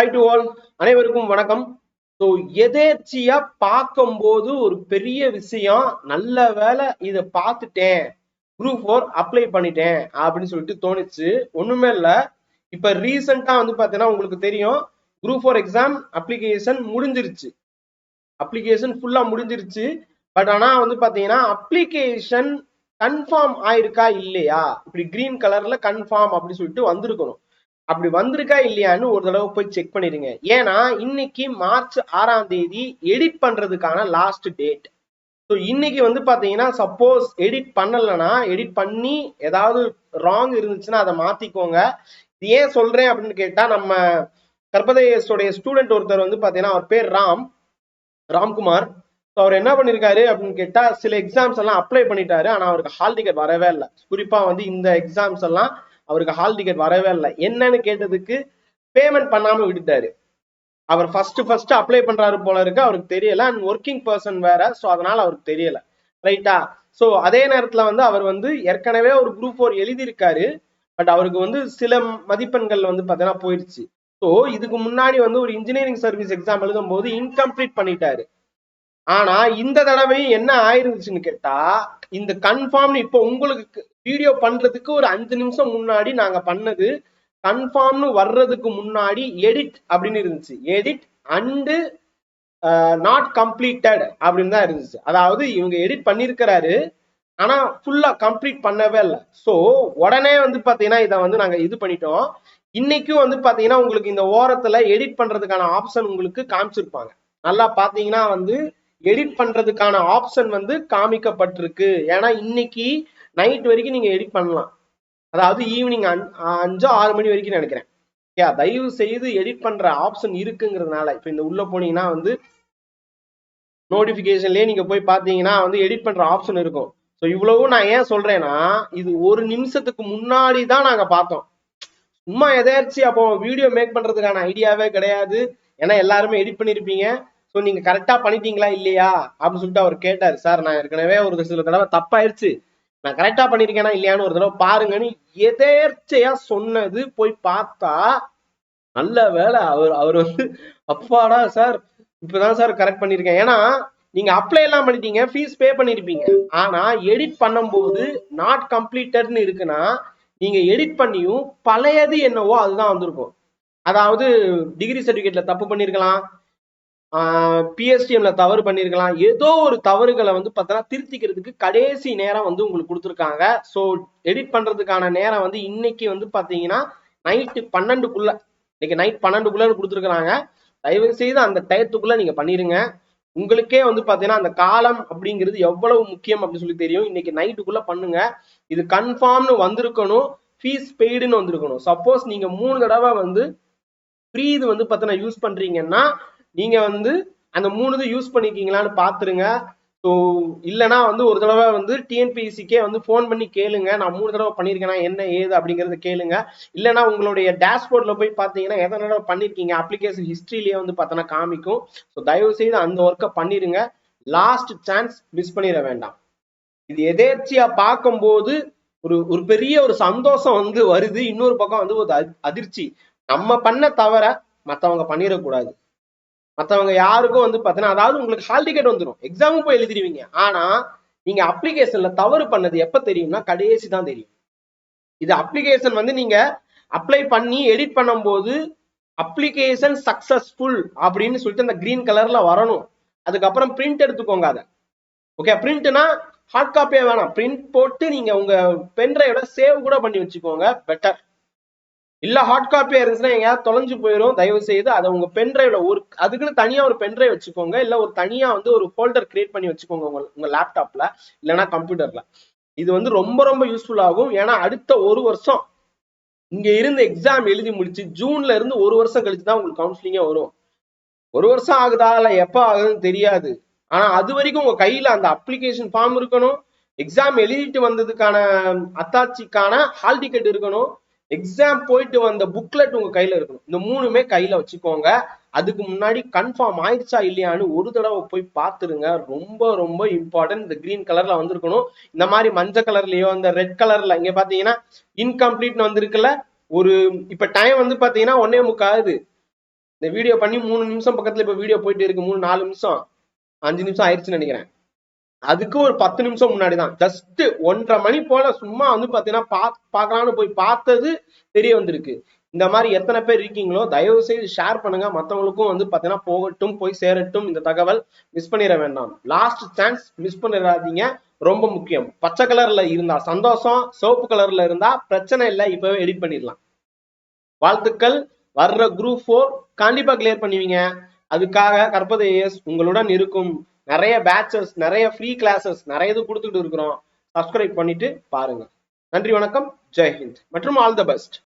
High to all அனைவருக்கும் வணக்கம். So எதேர்ச்சியா பார்க்கும்போது ஒரு பெரிய விஷயம் நல்ல வேலை இதை பார்த்துட்டேன். குரூப் ஃபோர் அப்ளை பண்ணிட்டேன் அப்படின்னு சொல்லிட்டு தோணுச்சு. ஒண்ணுமே இல்லை. இப்ப ரீசெண்டா வந்து பாத்தீங்கன்னா உங்களுக்கு தெரியும் குரூப் ஃபோர் எக்ஸாம் அப்ளிகேஷன் முடிஞ்சிருச்சு. அப்ளிகேஷன் ஃபுல்லா முடிஞ்சிருச்சு. பட் ஆனா வந்து பாத்தீங்கன்னா அப்ளிகேஷன் கன்ஃபார்ம் ஆயிருக்கா இல்லையா? இப்படி கிரீன் கலர்ல கன்ஃபார்ம் அப்படின்னு சொல்லிட்டு வந்திருக்கணும். அப்படி வந்திருக்கா இல்லையான்னு ஒரு தடவை போய் செக் பண்ணிடுங்க. ஏன்னா இன்னைக்கு மார்ச் ஆறாம் தேதி எடிட் பண்றதுக்கான லாஸ்ட் டேட் ஸோ இன்னைக்கு வந்து பார்த்தீங்கன்னா சப்போஸ் எடிட் பண்ணலைன்னா எடிட் பண்ணி ஏதாவது ராங் இருந்துச்சுன்னா அதை மாத்திக்கோங்க. இது ஏன் சொல்றேன் அப்படின்னு கேட்டா நம்ம கர்பதேசோடைய ஸ்டூடெண்ட் ஒருத்தர் வந்து பாத்தீங்கன்னா அவர் பேர் ராம். ராம்குமார். ஸோ அவர் என்ன பண்ணிருக்காரு அப்படின்னு கேட்டா சில எக்ஸாம்ஸ் எல்லாம் அப்ளை பண்ணிட்டாரு. ஆனால் அவருக்கு ஹால் டிக்கெட் வரவே இல்லை. குறிப்பாக வந்து இந்த எக்ஸாம்ஸ் எல்லாம் அவருக்கு ஹால் டிக்கெட் வரவே இல்லை. என்னன்னு கேட்டதுக்கு பேமெண்ட் பண்ணாம விட்டுட்டாரு. அவர் ஃபர்ஸ்ட் ஃபர்ஸ்ட் அப்ளை பண்றாரு போல இருக்கு. அவருக்கு தெரியல. அண்ட் ஒர்க்கிங் பர்சன் வேற. ஸோ அதனால அவருக்கு தெரியல. ரைட்டா ஸோ அதே நேரத்துல வந்து அவர் வந்து ஏற்கனவே ஒரு குரூப் ஃபோர் எழுதியிருக்காரு. பட் அவருக்கு வந்து சில மதிப்பெண்கள் வந்து பார்த்தீங்கன்னா போயிடுச்சு. ஸோ இதுக்கு முன்னாடி வந்து ஒரு இன்ஜினியரிங் சர்வீஸ் எக்ஸாம் எழுதும் போது இன்கம்ப்ளீட் பண்ணிட்டாரு. ஆனா இந்த தடவையும் என்ன ஆயிருந்துச்சுன்னு கேட்டா இந்த கன்ஃபார்ம்னு இப்போ உங்களுக்கு வீடியோ பண்றதுக்கு ஒரு அஞ்சு நிமிஷம் முன்னாடி நாங்க பண்ணது கன்ஃபார்ம்னு வர்றதுக்கு முன்னாடி எடிட் அப்படின்னு இருந்துச்சு. எடிட் அண்டு நாட் கம்ப்ளீட்டட் அப்படின்னு தான் இருந்துச்சு. அதாவது இவங்க எடிட் பண்ணியிருக்கிறாரு ஆனா ஃபுல்லா கம்ப்ளீட் பண்ணவே இல்லை. ஸோ உடனே வந்து பாத்தீங்கன்னா இதை வந்து நாங்க இது பண்ணிட்டோம். இன்னைக்கும் வந்து பாத்தீங்கன்னா உங்களுக்கு இந்த ஓரத்துல எடிட் பண்றதுக்கான ஆப்ஷன் உங்களுக்கு காமிச்சிருப்பாங்க. நல்லா பாத்தீங்கன்னா வந்து எடிட் பண்றதுக்கான ஆப்ஷன் வந்து காமிக்கப்பட்டிருக்கு. ஏன்னா இன்னைக்கு நைட் வரைக்கும் நீங்க எடிட் பண்ணலாம். அதாவது ஈவினிங் அஞ்சோ ஆறு மணி வரைக்கும் நினைக்கிறேன். ஓகே தயவு செய்து எடிட் பண்ற ஆப்ஷன் இருக்குங்கிறதுனால இப்ப இந்த உள்ள போனீங்கன்னா வந்து நோட்டிபிகேஷன்லயே நீங்க போய் பாத்தீங்கன்னா வந்து எடிட் பண்ற ஆப்ஷன் இருக்கும். ஸோ இவ்வளவும் நான் ஏன் சொல்றேன்னா இது ஒரு நிமிஷத்துக்கு முன்னாடி தான் நாங்க பார்த்தோம். சும்மா எதாச்சும் அப்போ வீடியோ மேக் பண்றதுக்கான ஐடியாவே கிடையாது. ஏன்னா எல்லாருமே எடிட் பண்ணிருப்பீங்க. ஸோ நீங்க கரெக்டா பண்ணிட்டீங்களா இல்லையா? அப்படின்னு சொல்லிட்டு அவர் கேட்டாரு. சார் நான் ஏற்கனவே ஒரு சில தடவை தப்பாயிருச்சு. நான் கரெக்டா பண்ணிருக்கேனா இல்லையான்னு ஒரு தடவை பாருங்கன்னு எதேர்ச்சையா சொன்னது போய் பார்த்தா நல்ல வேலை அவர் அவர் வந்து அப்பாடா சார் இப்பதான் சார் கரெக்ட் பண்ணிருக்கேன். ஏன்னா நீங்க அப்ளை எல்லாம் பண்ணிட்டீங்க ஃபீஸ் பே பண்ணிருப்பீங்க. ஆனா எடிட் பண்ணும்போது நாட் கம்ப்ளீட்டட்னு இருக்குன்னா நீங்க எடிட் பண்ணியும் பழையது என்னவோ அதுதான் வந்திருக்கும். அதாவது டிகிரி சர்டிபிகேட்ல தப்பு பண்ணிருக்கலாம் பிஎஸ்டிஎம்ல தவறு பண்ணிருக்கலாம். ஏதோ ஒரு தவறுகளை வந்து பார்த்தோன்னா திருத்திக்கிறதுக்கு கடைசி நேரம் வந்து உங்களுக்கு கொடுத்துருக்காங்க. ஸோ எடிட் பண்றதுக்கான நேரம் வந்து இன்னைக்கு வந்து பாத்தீங்கன்னா நைட்டு பன்னெண்டுக்குள்ள இன்னைக்கு நைட் பன்னெண்டுக்குள்ள கொடுத்துருக்காங்க தயவு செய்து அந்த டயத்துக்குள்ள நீங்க பண்ணிருங்க. உங்களுக்கே வந்து பாத்தீங்கன்னா அந்த காலம் அப்படிங்கிறது எவ்வளவு முக்கியம் அப்படின்னு சொல்லி தெரியும். இன்னைக்கு நைட்டுக்குள்ள பண்ணுங்க. இது கன்ஃபார்ம்னு வந்திருக்கணும். ஃபீஸ் பெய்டுன்னு வந்திருக்கணும். சப்போஸ் நீங்க மூணு தடவை வந்து ஃப்ரீ இது வந்து பார்த்தீங்கன்னா யூஸ் பண்றீங்கன்னா நீங்க வந்து அந்த மூணு இது யூஸ் பண்ணிருக்கீங்களான்னு பாத்துருங்க. ஸோ இல்லைனா வந்து ஒரு தடவை வந்து டிஎன்பிஎஸ்சிக்கே வந்து ஃபோன் பண்ணி கேளுங்க. நான் மூணு தடவை பண்ணியிருக்கேனா என்ன ஏது அப்படிங்கறத கேளுங்க. இல்லைனா உங்களுடைய டேஷ்போர்டில் போய் பார்த்தீங்கன்னா எத்தனை தடவை பண்ணிருக்கீங்க அப்ளிகேஷன் ஹிஸ்ட்ரியிலேயே வந்து பார்த்தோன்னா காமிக்கும். ஸோ தயவு செய்து அந்த ஒர்க்கை பண்ணிடுங்க லாஸ்ட் சான்ஸ் மிஸ் பண்ணிட வேண்டாம். இது எதேர்ச்சியா பார்க்கும்போது ஒரு ஒரு பெரிய ஒரு சந்தோஷம் வந்து வருது. இன்னொரு பக்கம் வந்து ஒரு அதிர்ச்சி. நம்ம பண்ண தவிர மற்றவங்க பண்ணிடக்கூடாது மற்றவங்க யாருக்கும் வந்து பார்த்தீங்கன்னா அதாவது உங்களுக்கு ஹால் டிக்கெட் வந்துடும் எக்ஸாமும் போய் எழுதிடுவீங்க. ஆனா நீங்க அப்ளிகேஷன்ல தவறு பண்ணது எப்ப தெரியும்னா கடைசி தான் தெரியும். இது அப்ளிகேஷன் வந்து நீங்க அப்ளை பண்ணி எடிட் பண்ணும்போது அப்ளிகேஷன் சக்சஸ்ஃபுல் அப்படின்னு சொல்லிட்டு அந்த கிரீன் கலர்ல வரணும். அதுக்கப்புறம் பிரிண்ட் எடுத்துக்கோங்க அதை. ஓகே பிரிண்ட்னா ஹார்ட் காப்பியே வேணாம். பிரிண்ட் போட்டு நீங்க உங்க பென்ட்ரைவோட சேவ் கூட பண்ணி வச்சுக்கோங்க. பெட்டர் இல்ல ஹார்ட் காப்பியா இருந்துச்சுன்னா எங்கேயாவது தொலைஞ்சு போயிடும் தயவு செய்து அதை உங்க பென்ட்ரைவ்ல ஒரு அதுக்குன்னு தனியா ஒரு பென்ட்ரைவ் வச்சுக்கோங்க. இல்ல ஒரு தனியா வந்து ஒரு ஃபோல்டர் கிரியேட் பண்ணி வச்சுக்கோங்க உங்க உங்க லேப்டாப்ல இல்லைன்னா கம்ப்யூட்டர்ல இது வந்து ரொம்ப ரொம்ப யூஸ்ஃபுல் ஆகும். ஏன்னா அடுத்த ஒரு வருஷம் இங்க இருந்து எக்ஸாம் எழுதி முடிச்சு ஜூன்ல இருந்து ஒரு வருஷம் கழிச்சு தான் உங்களுக்கு கவுன்சிலிங்கே வரும். ஒரு வருஷம் ஆகுதா? இல்ல எப்ப ஆகுதுன்னு தெரியாது. ஆனா அது வரைக்கும் உங்க கையில அந்த அப்ளிகேஷன் ஃபார்ம் இருக்கணும். எக்ஸாம் எழுதிட்டு வந்ததுக்கான அத்தாட்சிக்கான ஹால் டிக்கெட் இருக்கணும். எக்ஸாம் போயிட்டு வந்த புக்லெட் உங்க கையில இருக்கணும். இந்த மூணுமே கையில வச்சுக்கோங்க. அதுக்கு முன்னாடி கன்ஃபார்ம் ஆயிடுச்சா இல்லையான்னு ஒரு தடவை போய் பார்த்துருங்க. ரொம்ப ரொம்ப இம்பார்ட்டன்ட் இந்த கிரீன் கலர்ல வந்திருக்கணும். இந்த மாதிரி மஞ்சள் கலர்லயோ இந்த ரெட் கலர்ல இங்க பாத்தீங்கன்னா இன்கம்ப்ளீட்னு வந்திருக்குல்ல ஒரு இப்ப டைம் வந்து பாத்தீங்கன்னா ஒன்னே முக்காது இந்த வீடியோ பண்ணி மூணு நிமிஷம் பக்கத்துல இப்ப வீடியோ போயிட்டு இருக்கு. மூணு நாலு நிமிஷம். அஞ்சு நிமிஷம் ஆயிடுச்சுன்னு நினைக்கிறேன். அதுக்கு ஒரு பத்து நிமிஷம் முன்னாடி தான் ஜஸ்ட் ஒன்றரை மணி போல சும்மா வந்து பாத்தீங்கன்னா பா பார்க்கலாம்னு போய் பார்த்தது தெரிய வந்திருக்கு. இந்த மாதிரி எத்தனை பேர் இருக்கீங்களோ தயவு செய்து ஷேர் பண்ணுங்க. மத்தவங்களுக்கும் வந்து பாத்தீங்கன்னா போகட்டும் போய் சேரட்டும். இந்த தகவல் மிஸ் பண்ணிட வேண்டாம். லாஸ்ட் சான்ஸ் மிஸ் பண்ணிடாதீங்க. ரொம்ப முக்கியம். பச்சை கலர்ல இருந்தா சந்தோஷம் சிவப்பு கலர்ல இருந்தா பிரச்சனை இல்லை இப்பவே எடிட் பண்ணிடலாம். வாழ்த்துக்கள். வர்ற குரூப் ஃபோர் கண்டிப்பா கிளியர் பண்ணுவீங்க. அதுக்காக கற்பதை உங்களுடன் இருக்கும். நிறைய பேட்சஸ் நிறைய ஃப்ரீ கிளாஸஸ் நிறைய இது கொடுத்துட்டு இருக்கிறோம். சப்ஸ்கிரைப் பண்ணிட்டு பாருங்க. நன்றி வணக்கம். ஜெய் ஹிந்த். மற்றும் ஆல் த பெஸ்ட்